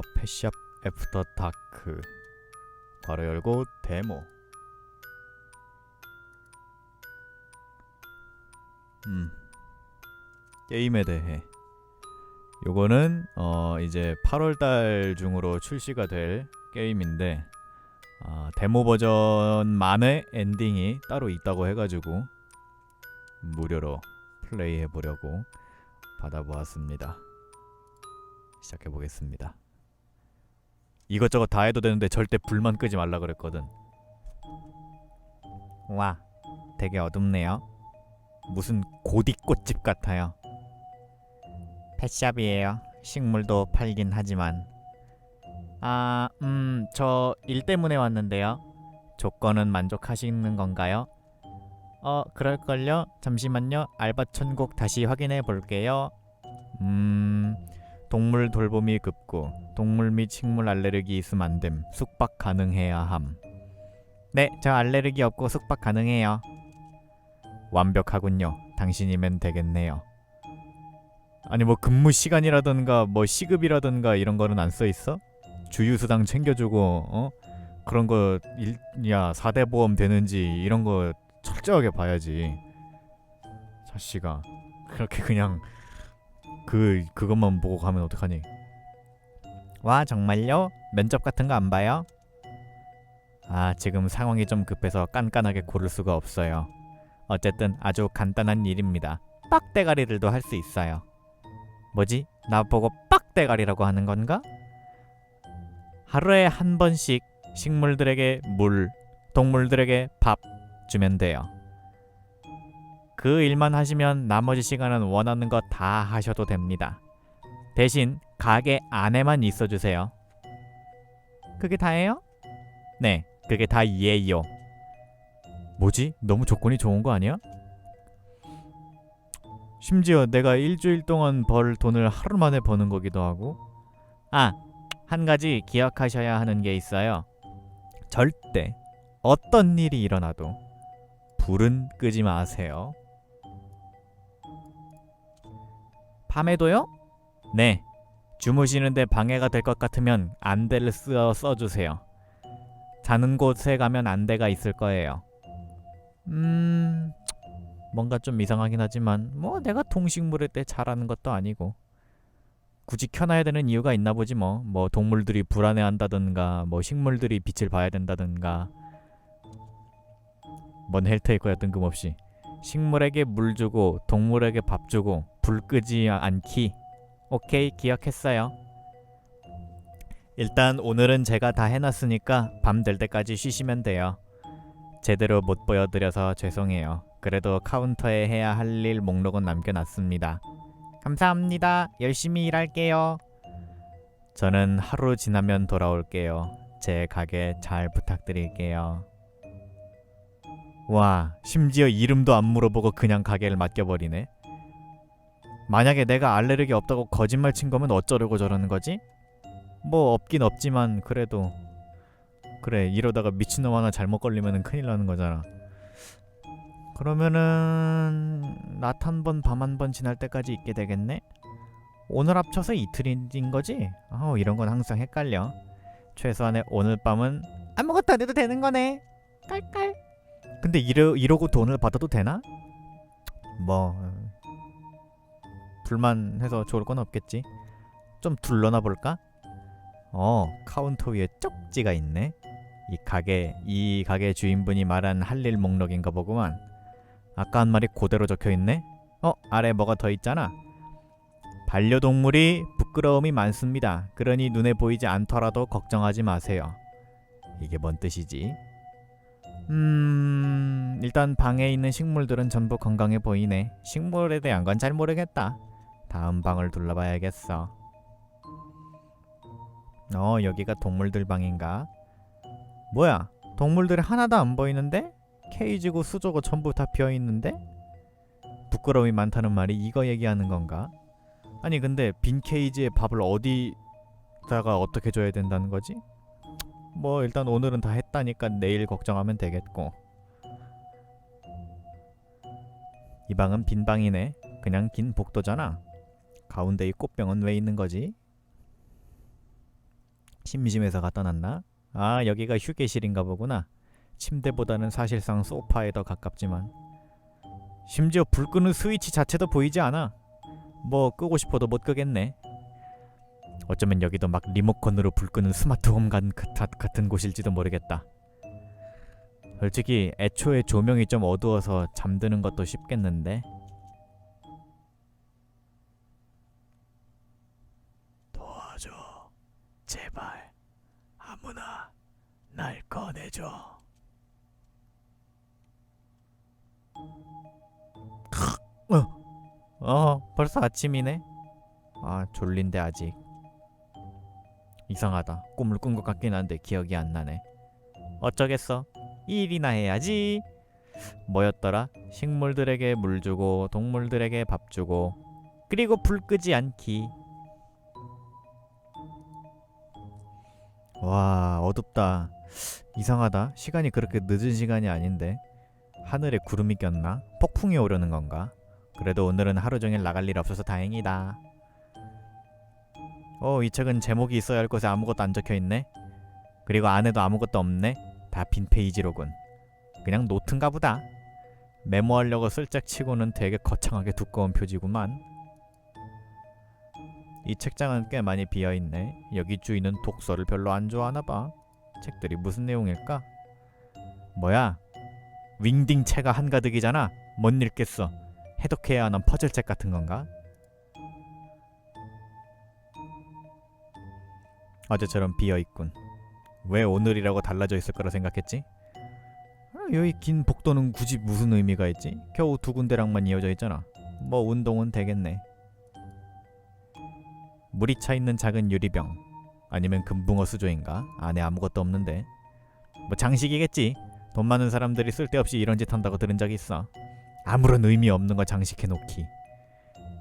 어, 패샵 애프터 다크 괄호 열고 데모 음 게임에 대해 요거는 어 이제 8월달 중으로 출시가 될 게임인데 아, 데모 버전만의 엔딩이 따로 있다고 해가지고 무료로 플레이해 보려고 받아보았습니다. 시작해 보겠습니다. 이것저것 다 해도 되는데 절대 불만 끄지 말라 그랬거든. 와, 되게 어둡네요. 무슨 고딕 꽃집 같아요. 펫샵이에요. 식물도 팔긴 하지만. 아, 음, 저 일 때문에 왔는데요. 조건은 만족하시는 건가요? 어, 그럴걸요? 잠시만요. 알바 천국 다시 확인해 볼게요. 음, 동물 돌봄이 급고 동물 및 식물 알레르기 있음 안됨. 숙박 가능해야 함. 네, 저 알레르기 없고 숙박 가능해요. 완벽하군요. 당신이면 되겠네요. 아니 뭐 근무 시간이라든가 뭐 시급이라든가 이런 거는 안 써 있어? 주유수당 챙겨주고 어 그런 거야 4대 보험 되는지 이런 거 철저하게 봐야지. 자씨가 그렇게 그냥 그 그것만 보고 가면 어떡하니? 와 정말요? 면접 같은 거 안 봐요? 아 지금 상황이 좀 급해서 깐깐하게 고를 수가 없어요. 어쨌든 아주 간단한 일입니다. 빡대가리들도 할 수 있어요. 뭐지? 나보고 빡대가리라고 하는 건가? 하루에 한 번씩 식물들에게 물, 동물들에게 밥 주면 돼요. 그 일만 하시면 나머지 시간은 원하는 거다 하셔도 됩니다. 대신 가게 안에만 있어 주세요. 그게 다예요? 네, 그게 다예요. 뭐지? 너무 조건이 좋은 거 아니야? 심지어 내가 일주일 동안 벌 돈을 하루 만에 버는 거기도 하고. 아, 한 가지 기억하셔야 하는 게 있어요. 절대 어떤 일이 일어나도 불은 끄지 마세요. 밤에도요? 네. 주무시는데 방해가 될 것 같으면 안대를 쓰어 써주세요. 자는 곳에 가면 안대가 있을 거예요. 음, 뭔가 좀 이상하긴 하지만 뭐 내가 동식물일 때 잘하는 것도 아니고 굳이 켜놔야 되는 이유가 있나 보지 뭐. 뭐 동물들이 불안해한다든가 뭐 식물들이 빛을 봐야 된다든가 뭔 헬테이커야 뜬금없이 식물에게 물 주고 동물에게 밥 주고 불 끄지 않기. 오케이 기억했어요. 일단 오늘은 제가 다 해놨으니까 밤 될 때까지 쉬시면 돼요. 제대로 못 보여드려서 죄송해요. 그래도 카운터에 해야 할 일 목록은 남겨놨습니다. 감사합니다. 열심히 일할게요. 저는 하루 지나면 돌아올게요. 제 가게 잘 부탁드릴게요. 와, 심지어 이름도 안 물어보고 그냥 가게를 맡겨버리네. 만약에 내가 알레르기 없다고 거짓말 친 거면 어쩌려고 저러는 거지? 뭐 없긴 없지만 그래도 그래 이러다가 미친놈 하나 잘못 걸리면 큰일 나는 거잖아. 그러면은 낮 한 번 밤 한 번 지날 때까지 있게 되겠네? 오늘 합쳐서 이틀인 거지? 어 이런 건 항상 헷갈려. 최소한의 오늘 밤은 아무것도 안 해도 되는 거네. 깔깔. 근데 이러, 이러고 돈을 받아도 되나? 뭐 불만해서 좋을 건 없겠지. 좀 둘러나 볼까? 어 카운터 위에 쪽지가 있네. 이 가게 이 가게 주인분이 말한 할 일 목록인가 보구만. 아까 한 말이 그대로 적혀 있네. 어 아래 뭐가 더 있잖아. 반려동물이 부끄러움이 많습니다. 그러니 눈에 보이지 않더라도 걱정하지 마세요. 이게 뭔 뜻이지? 음, 일단 방에 있는 식물들은 전부 건강해 보이네. 식물에 대한 건 잘 모르겠다. 다음 방을 둘러봐야겠어. 어, 여기가 동물들 방인가? 뭐야? 동물들이 하나도 안 보이는데? 케이지고 수조고 전부 다 비어 있는데? 부끄러움이 많다는 말이 이거 얘기하는 건가? 아니 근데 빈 케이지에 밥을 어디다가 어떻게 줘야 된다는 거지? 뭐 일단 오늘은 다 했다니까 내일 걱정하면 되겠고 이 방은 빈 방이네 그냥 긴 복도잖아 가운데 이 꽃병은 왜 있는 거지? 음, 심심해서 갖다 놨나? 아 여기가 휴게실인가 보구나. 침대보다는 사실상 소파에 더 가깝지만 심지어 불 끄는 스위치 자체도 보이지 않아. 뭐 끄고 싶어도 못 끄겠네. 어쩌면 여기도 막 리모컨으로 불 끄는 스마트홈 다- 같은 곳일지도 모르겠다. 솔직히 애초에 조명이 좀 어두워서 잠드는 것도 쉽겠는데. 제발. 아무나 날 꺼내줘. 어, 어, 벌써 아침이네. 아, 졸린데 아직. 이상하다. 꿈을 꾼 것 같긴 한데 기억이 안 나네. 어쩌겠어. 이 일이나 해야지. 뭐였더라? 식물들에게 물 주고 동물들에게 밥 주고 그리고 불 끄지 않기. 와, 어둡다. 이상하다. 시간이 그렇게 늦은 시간이 아닌데. 하늘에 구름이 꼈나? 폭풍이 오려는 건가? 그래도 오늘은 하루 종일 나갈 일 없어서 다행이다. 어, 이 책은 제목이 있어야 할 곳에 아무것도 안 적혀 있네. 그리고 안에도 아무것도 없네. 다 빈 페이지로군. 그냥 노트인가 보다. 메모하려고 슬쩍 치고는 되게 거창하게 두꺼운 표지구만. 이 책장은 꽤 많이 비어 있네. 여기 주인은 독서를 별로 안 좋아하나 봐. 책들이 무슨 내용일까? 뭐야? 윙딩 채가 한가득이잖아. 못 읽겠어. 해독해야 하는 퍼즐책 같은 건가? 어제처럼 비어 있군. 왜 오늘이라고 달라져 있을 거라 생각했지? 아, 여기 긴 복도는 굳이 무슨 의미가 있지? 겨우 두 군데랑만 이어져 있잖아. 뭐 운동은 되겠네. 물이 차 있는 작은 유리병 아니면 금붕어 수조인가? 안에 아무것도 없는데. 뭐 장식이겠지. 돈 많은 사람들이 쓸데없이 이런 짓 한다고 들은 적 있어. 아무런 의미 없는 거 장식해 놓기.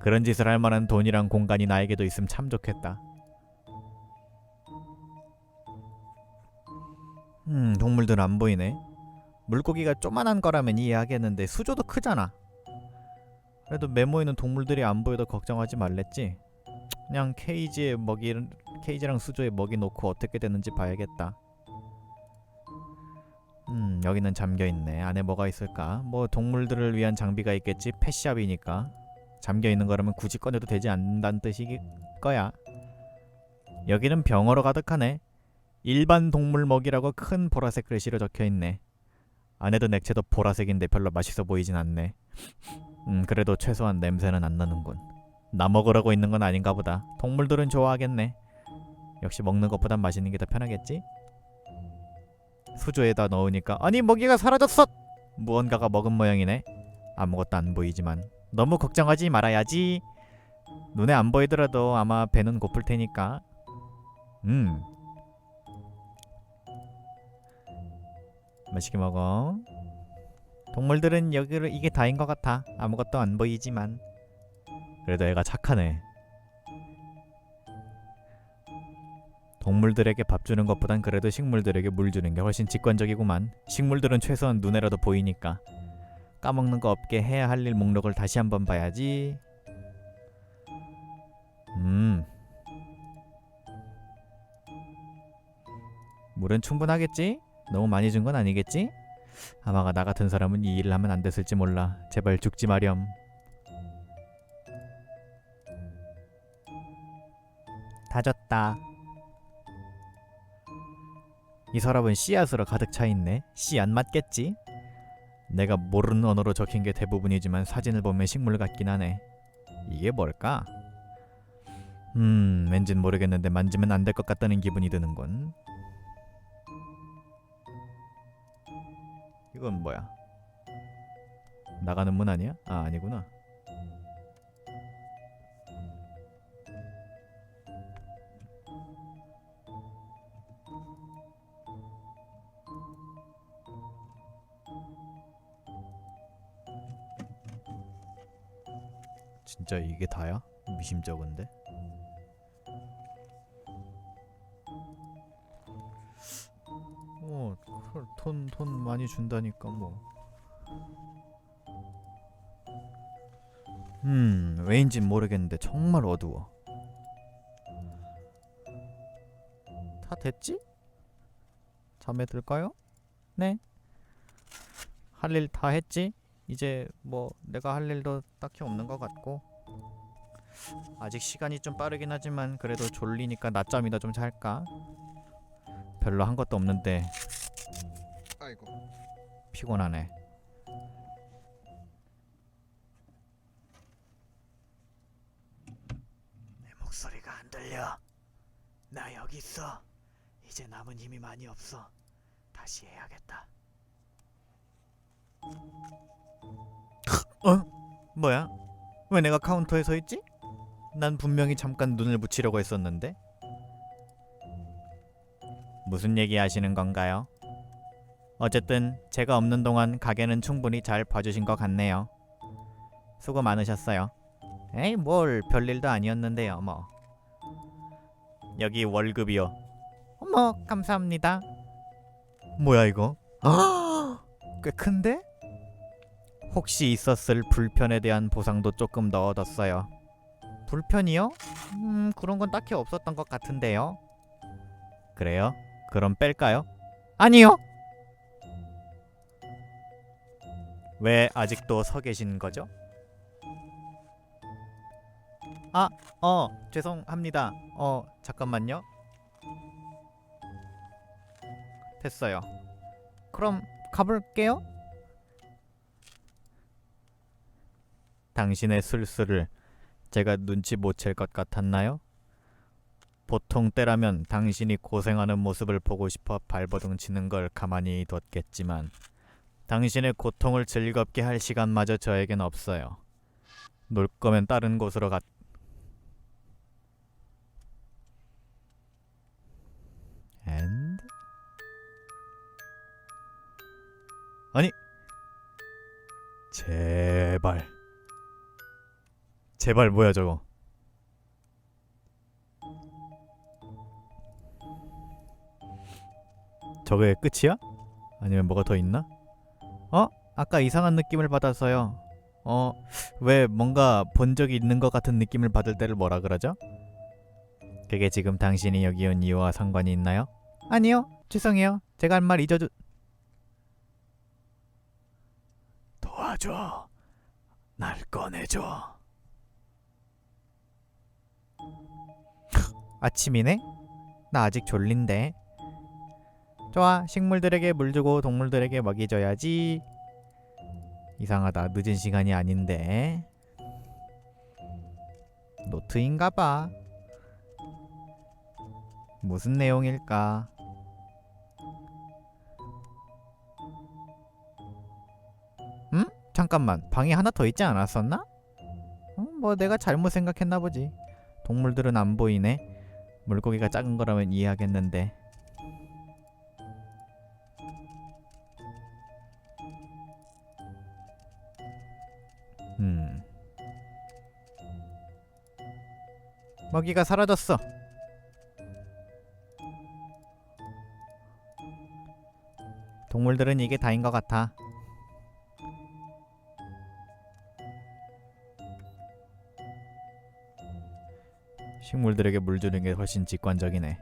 그런 짓을 할 만한 돈이랑 공간이 나에게도 있으면 참 좋겠다. 음, 동물들 안 보이네. 물고기가 조만한 거라면 이해하겠는데 수조도 크잖아. 그래도 메모에는 동물들이 안 보여도 걱정하지 말랬지. 그냥 케이지에 먹이 케이지랑 수조에 먹이 놓고 어떻게 되는지 봐야겠다. 음, 여기는 잠겨 있네. 안에 뭐가 있을까? 뭐 동물들을 위한 장비가 있겠지. 펫샵이니까. 잠겨 있는 거라면 굳이 꺼내도 되지 않는다는 뜻일 거야. 여기는 병어로 가득하네. 일반 동물 먹이라고 큰 보라색 글씨로 적혀 있네. 안에도 액체도 보라색인데 별로 맛있어 보이진 않네. 음, 그래도 최소한 냄새는 안 나는군. 나 먹으라고 있는 건 아닌가 보다. 동물들은 좋아하겠네. 역시 먹는 것보단 마시는 게 더 편하겠지? 수조에다 넣으니까 아니 먹이가 사라졌어. 무언가가 먹은 모양이네. 아무것도 안 보이지만 너무 걱정하지 말아야지. 눈에 안 보이더라도 아마 배는 고플 테니까. 음. 맛있게 먹어. 동물들은 여기를 이게 다인 것 같아. 아무것도 안 보이지만. 그래도 애가 착하네. 동물들에게 밥 주는 것보단 그래도 식물들에게 물 주는 게 훨씬 직관적이구만. 식물들은 최소한 눈에라도 보이니까. 까먹는 거 없게 해야 할 일 목록을 다시 한번 봐야지. 음. 물은 충분하겠지? 너무 많이 준 건 아니겠지? 아마가 나 같은 사람은 이 일을 하면 안 됐을지 몰라. 제발 죽지 마렴. 다 졌다. 이 서랍은 씨앗으로 가득 차 있네. 씨안 맞겠지? 내가 모르는 언어로 적힌 게 대부분이지만 사진을 보면 식물 같긴 하네. 이게 뭘까? 음, 왠진 모르겠는데 만지면 안 될 것 같다는 기분이 드는군. 이건 뭐야? 나가는 문 아니야? 아, 아니구나. 진짜 이게 다야? 미심쩍은데? 어, 돈, 돈 많이 준다니까 뭐. 음, 왜인진 모르겠는데 정말 어두워. 됐지? 잠에 들까요? 네. 할 일 다 했지? 이제 뭐 내가 할 일도 딱히 없는 것 같고 아직 시간이 좀 빠르긴 하지만 그래도 졸리니까 낮잠이나 좀 잘까? 별로 한 것도 없는데 아이고 피곤하네. 내 목소리가 안 들려. 나 여기 있어. 이제 남은 힘이 많이 없어. 다시 해야겠다. 어? 뭐야? 왜 내가 카운터에 서 있지? 난 분명히 잠깐 눈을 붙이려고 했었는데. 무슨 얘기 하시는 건가요? 어쨌든 제가 없는 동안 가게는 충분히 잘 봐주신 것 같네요. 수고 많으셨어요. 에이 뭘 별일도 아니었는데요 뭐. 여기 월급이요. 어머 감사합니다. 뭐야 이거? 꽤 큰데? 혹시 있었을 불편에 대한 보상도 조금 더 얻었어요. 불편이요? 음 그런 건 딱히 없었던 것 같은데요. 그래요? 그럼 뺄까요? 아니요. 왜 아직도 서 계신 거죠? 아, 어, 죄송합니다. 어, 잠깐만요. 됐어요. 그럼 가볼게요. 당신의 술수를 제가 눈치 못 챌 것 같았나요? 보통 때라면 당신이 고생하는 모습을 보고 싶어 발버둥 치는 걸 가만히 뒀겠지만 당신의 고통을 즐겁게 할 시간마저 저에겐 없어요. 놀 거면 다른 곳으로 갔. and 아니 제발 제발 뭐야 저거 저게 끝이야? 아니면 뭐가 더 있나? 어? 아까 이상한 느낌을 받아서요. 어, 왜 뭔가 본 적이 있는 것 같은 느낌을 받을 때를 뭐라 그러죠? 그게 지금 당신이 여기 온 이유와 상관이 있나요? 아니요. 죄송해요. 제가 한 말 잊어주... 도와줘. 날 꺼내줘. 아침이네? 나 아직 졸린데. 좋아. 식물들에게 물 주고 동물들에게 먹이 줘야지. 이상하다. 늦은 시간이 아닌데. 노트인가 봐. 무슨 내용일까? 음? 잠깐만. 방이 하나 더 있지 않았었나? 어, 뭐 내가 잘못 생각했나 보지. 동물들은 안 보이네. 물고기가 작은 거라면 이해하겠는데. 음. 먹이가 사라졌어. 동물들은 이게 다인 것 같아. 식물들에게 물 주는 게 훨씬 직관적이네.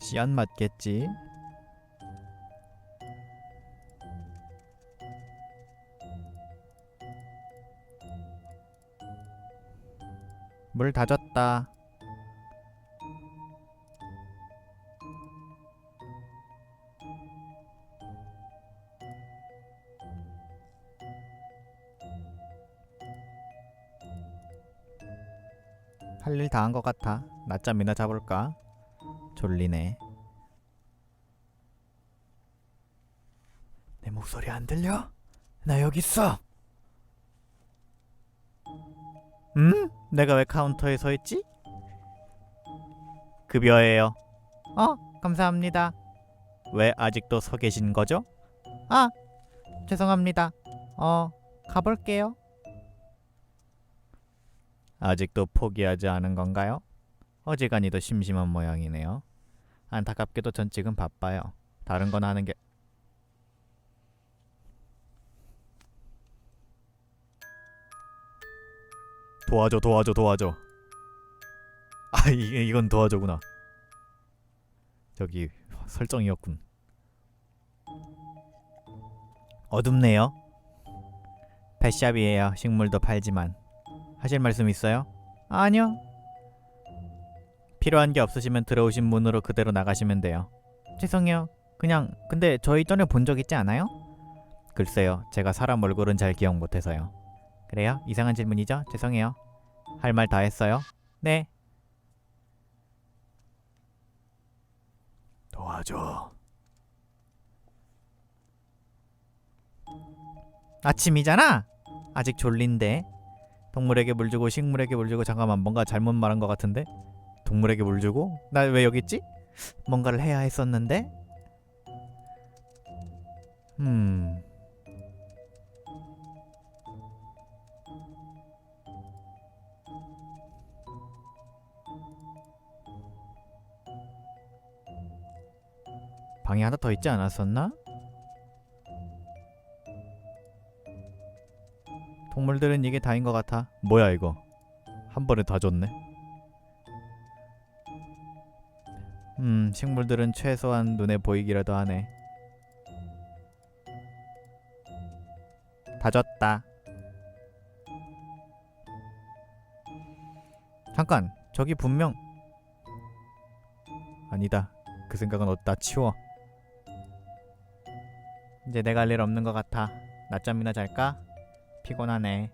씨앗 맞겠지? 물다 줬다. 할 일 다 한 것 같아. 낮잠이나 자볼까? 졸리네. 내 목소리 안 들려? 나 여기 있어. 음? 내가 왜 카운터에 서 있지? 급여예요. 어, 감사합니다. 왜 아직도 서 계신 거죠? 아, 죄송합니다. 어, 가볼게요. 아직도 포기하지 않은 건가요? 어지간히도 심심한 모양이네요. 안타깝게도 전 지금 바빠요. 다른 건 하는 게 도와줘 도와줘 도와줘 아 이게 이건 도와줘구나 저기 설정이었군 어둡네요 펫샵이에요 식물도 팔지만 하실 말씀 있어요? 아니요 필요한 게 없으시면 들어오신 문으로 그대로 나가시면 돼요 죄송해요 그냥 근데 저희 전에 본 적 있지 않아요? 글쎄요 제가 사람 얼굴은 잘 기억 못해서요 그래요? 이상한 질문이죠? 죄송해요 할 말 다 했어요? 네 도와줘 아침이잖아 아직 졸린데 동물에게 물 주고 식물에게 물 주고 잠깐만 뭔가 잘못 말한 것 같은데 동물에게 물 주고 나 왜 여기 있지? 뭔가를 해야 했었는데 음 방에 하나 더 있지 않았었나? 동물들은 이게 다인 것 같아. 뭐야 이거? 한 번에 다 줬네. 음, 식물들은 최소한 눈에 보이기라도 하네. 다 줬다. 잠깐, 저기 분명 아니다. 그 생각은 어디다 치워. 이제 내가 할 일 없는 것 같아. 낮잠이나 잘까? 피곤하네.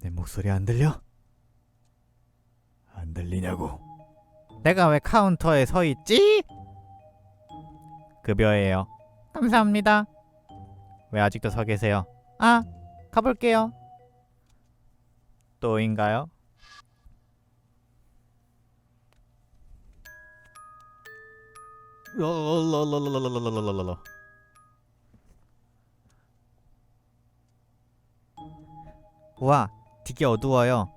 내 목소리 안 들려? 안 들리냐고. 내가 왜 카운터에 서 있지? 급여예요. 감사합니다. 왜 아직도 서 계세요? 아, 가볼게요. 또인가요? 랄랄랄랄랄랄랄랄랄 우와, 되게 어두워요.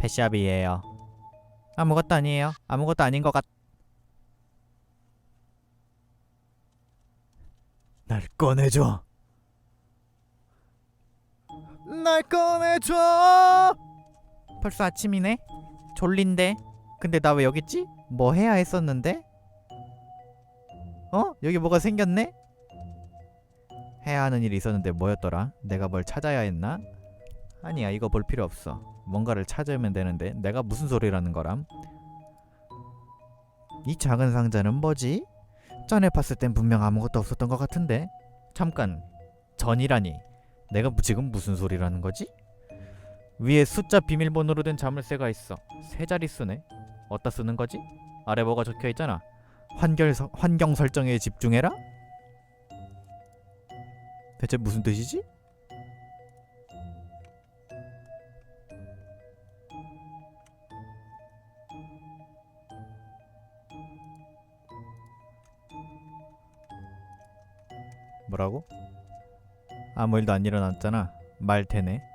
패샵이에요. 아무것도 아니에요. 아무것도 아닌 것 같. 날 꺼내줘. 날 꺼내줘. 벌써 아침이네. 졸린데. 근데 나 왜 여기 있지? 뭐 해야 했었는데? 어? 여기 뭐가 생겼네? 해야 하는 일이 있었는데 뭐였더라? 내가 뭘 찾아야 했나? 아니야 이거 볼 필요 없어 뭔가를 찾으면 되는데 내가 무슨 소리라는 거람? 이 작은 상자는 뭐지? 전에 봤을 땐 분명 아무것도 없었던 것 같은데 잠깐 전이라니 내가 무- 지금 무슨 소리라는 거지? 위에 숫자 비밀번호로 된 자물쇠가 있어 세 자릿수네 어디다 쓰는 거지? 아래 뭐가 적혀 있잖아 환경, 서- 환경 설정에 집중해라? 대체 무슨 뜻이지? 뭐라고? 아무 일도 안 일어났잖아. 말테네.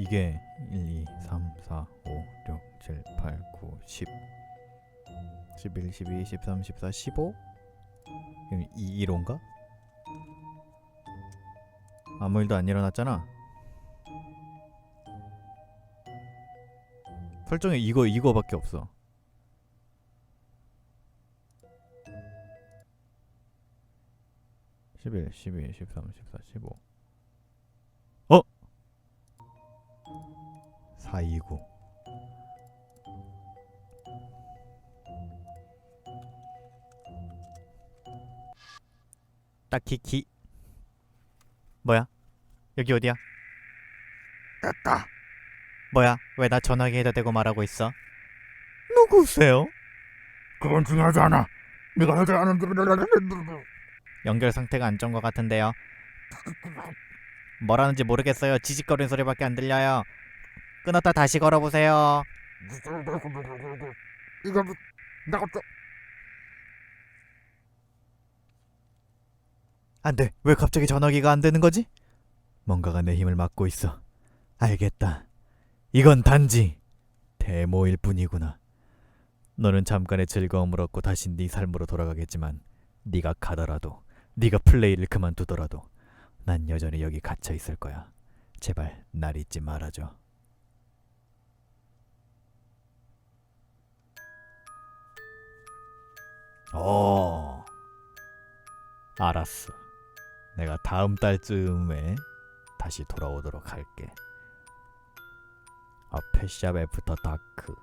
이게 1, 2, 3, 4, 5, 6, 7, 8, 9, 10 11, 12, 13, 14, 15? 그럼 2, 1호인가? 아무 일도 안 일어났잖아 설정에 이거 이거밖에 없어 십일, 십이, 십삼, 십사, 십오. 429 딱히 기 뭐야? 여기 어디야? 됐다. 뭐야? 왜 나 전화기에다 대고 말하고 있어? 누구세요? 그건 중요하지 않아. 네가 하지 않은 연결 상태가 안 좋은 것 같은데요. 뭐라는지 모르겠어요. 지직거리는 소리밖에 안 들려요. 끊었다 다시 걸어보세요. 이거 나갔다. 안 돼. 왜 갑자기 전화기가 안 되는 거지? 뭔가가 내 힘을 막고 있어. 알겠다. 이건 단지 데모일 뿐이구나. 너는 잠깐의 즐거움을 얻고 다시 네 삶으로 돌아가겠지만 네가 가더라도 네가 플레이를 그만두더라도 난 여전히 여기 갇혀 있을 거야. 제발 날 잊지 말아줘. 어. 알았어. 내가 다음 달쯤에 다시 돌아오도록 할게. 앞에 샵 애프터 다크.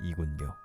이군요.